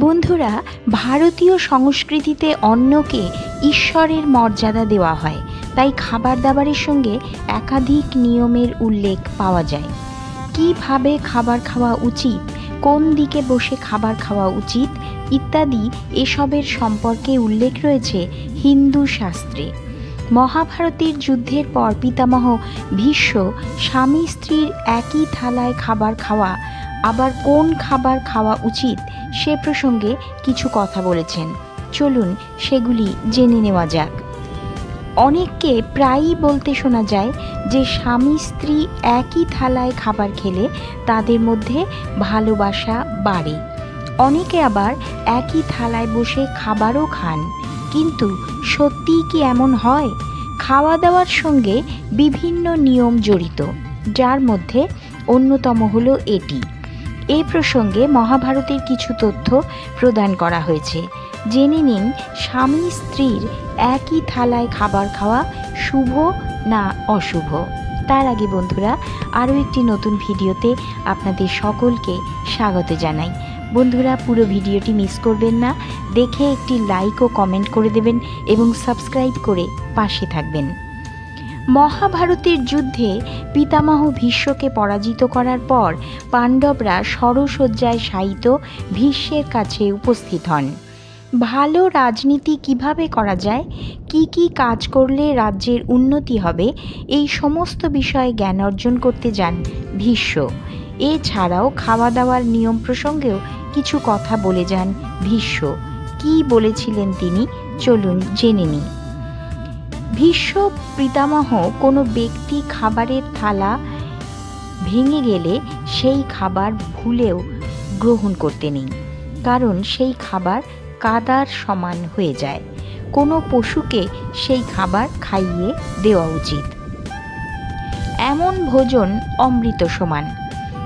বন্ধুরা, ভারতীয় সংস্কৃতিতে অন্নকে ঈশ্বরের মর্যাদা দেওয়া হয়। তাই খাবার দাবারের সঙ্গে একাধিক নিয়মের উল্লেখ পাওয়া যায়। কীভাবে খাবার খাওয়া উচিত, কোন দিকে বসে খাবার খাওয়া উচিত, ইত্যাদি এসবের সম্পর্কে উল্লেখ রয়েছে হিন্দু শাস্ত্রে। মহাভারতের যুদ্ধের পর পিতামহ ভীষ্ম স্বামী স্ত্রীর একই থালায় খাবার খাওয়া আবার কোন খাবার খাওয়া উচিত সে প্রসঙ্গে কিছু কথা বলেছেন। চলুন সেগুলি জেনে নেওয়া যাক। অনেককে প্রায়ই বলতে শোনা যায় যে স্বামী স্ত্রী একই থালায় খাবার খেলে তাদের মধ্যে ভালোবাসা বাড়ে। অনেকে আবার একই থালায় বসে খাবারও খান। কিন্তু সত্যিই কি এমন হয়? খাওয়া দাওয়ার সঙ্গে বিভিন্ন নিয়ম জড়িত, যার মধ্যে অন্যতম হলো এটি। এই প্রসঙ্গে মহাভারতের কিছু তথ্য প্রদান করা হয়েছে। জেনে নিন, স্বামী স্ত্রীর একই থালায় খাবার খাওয়া শুভ না অশুভ? তার আগে বন্ধুরা, আরও একটি নতুন ভিডিওতে আপনাদের সকলকে স্বাগত জানাই। বন্ধুরা, পুরো ভিডিওটি মিস করবেন না। দেখে একটি লাইক ও কমেন্ট করে দেবেন এবং সাবস্ক্রাইব করে পাশে থাকবেন। মহাভারতের যুদ্ধে পিতামহ ভীষ্মকে পরাজিত করার পর পাণ্ডবরা সরসজ্জায় শায়িত ভীষ্মের কাছে উপস্থিত হন। ভালো রাজনীতি কীভাবে করা যায়? কি কি কাজ করলে রাজ্যের উন্নতি হবে? এই সমস্ত বিষয়ে জ্ঞান অর্জন করতে যান ভীষ্ম। এছাড়াও খাওয়া দাওয়ার নিয়ম প্রসঙ্গেও কিছু কথা বলে যান ভীষ্ম। কী বলেছিলেন তিনি? চলুন জেনে নিই। ভীষ্ম পিতামহ কোনো ব্যক্তি খাবারের থালা ভেঙে গেলে সেই খাবার ভুলেও গ্রহণ করতে নেই। কারণ সেই খাবার কাদার সমান হয়ে যায়। কোনো পশুকে সেই খাবার খাইয়ে দেওয়া উচিত। এমন ভোজন অমৃত সমান।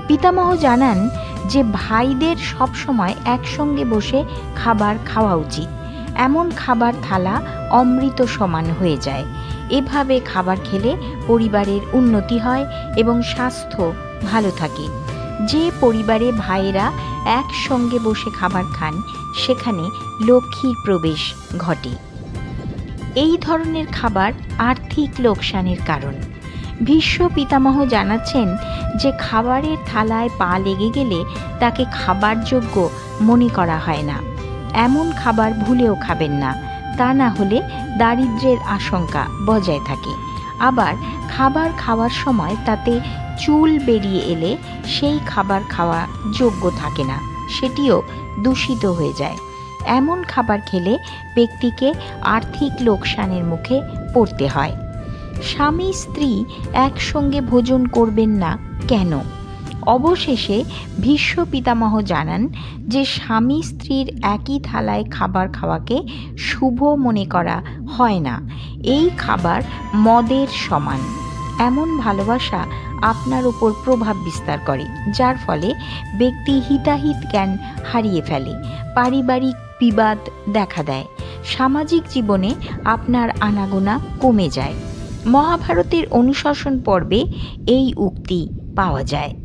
পিতামহ জানান যে ভাইদের সবসময় একসঙ্গে বসে খাবার খাওয়া উচিত। এমন খাবার থালা অমৃত সমান হয়ে যায়। এভাবে খাবার খেলে পরিবারের উন্নতি হয় এবং স্বাস্থ্য ভালো থাকে। যে পরিবারে ভাইয়েরা একসঙ্গে বসে খাবার খান, সেখানে লক্ষ্মীর প্রবেশ ঘটে। এই ধরনের খাবার আর্থিক লোকসানের কারণ। ভীষ্ম পিতামহ জানাচ্ছেন যে খাবারের থালায় পা লেগে গেলে তাকে খাবার যোগ্য মনে করা হয় না। এমন খাবার ভুলেও খাবেন না। তা না হলে দারিদ্র্যের আশঙ্কা বজায় থাকে। আবার খাবার খাওয়ার সময় তাতে চুল বেরিয়ে এলে সেই খাবার খাওয়া যোগ্য থাকে না। সেটিও দূষিত হয়ে যায়। এমন খাবার খেলে ব্যক্তিকে আর্থিক লোকসানের মুখে পড়তে হয়। স্বামী স্ত্রী একসঙ্গে ভোজন করবেন না কেন? অবশেষে ভীষ্ম পিতামহ জানান যে স্বামী স্ত্রীর একই থালায় খাবার খাওয়াকে শুভ মনে করা হয় না। এই খাবার মদের সমান। এমন ভালোবাসা আপনার উপর প্রভাব বিস্তার করে, যার ফলে ব্যক্তি হিতাহিত জ্ঞান হারিয়ে ফেলে, পারিবারিক বিবাদ দেখা দেয়, সামাজিক জীবনে আপনার আনাগোনা কমে যায়। মহাভারতের অনুশাসন পর্বে এই উক্তি পাওয়া যায়।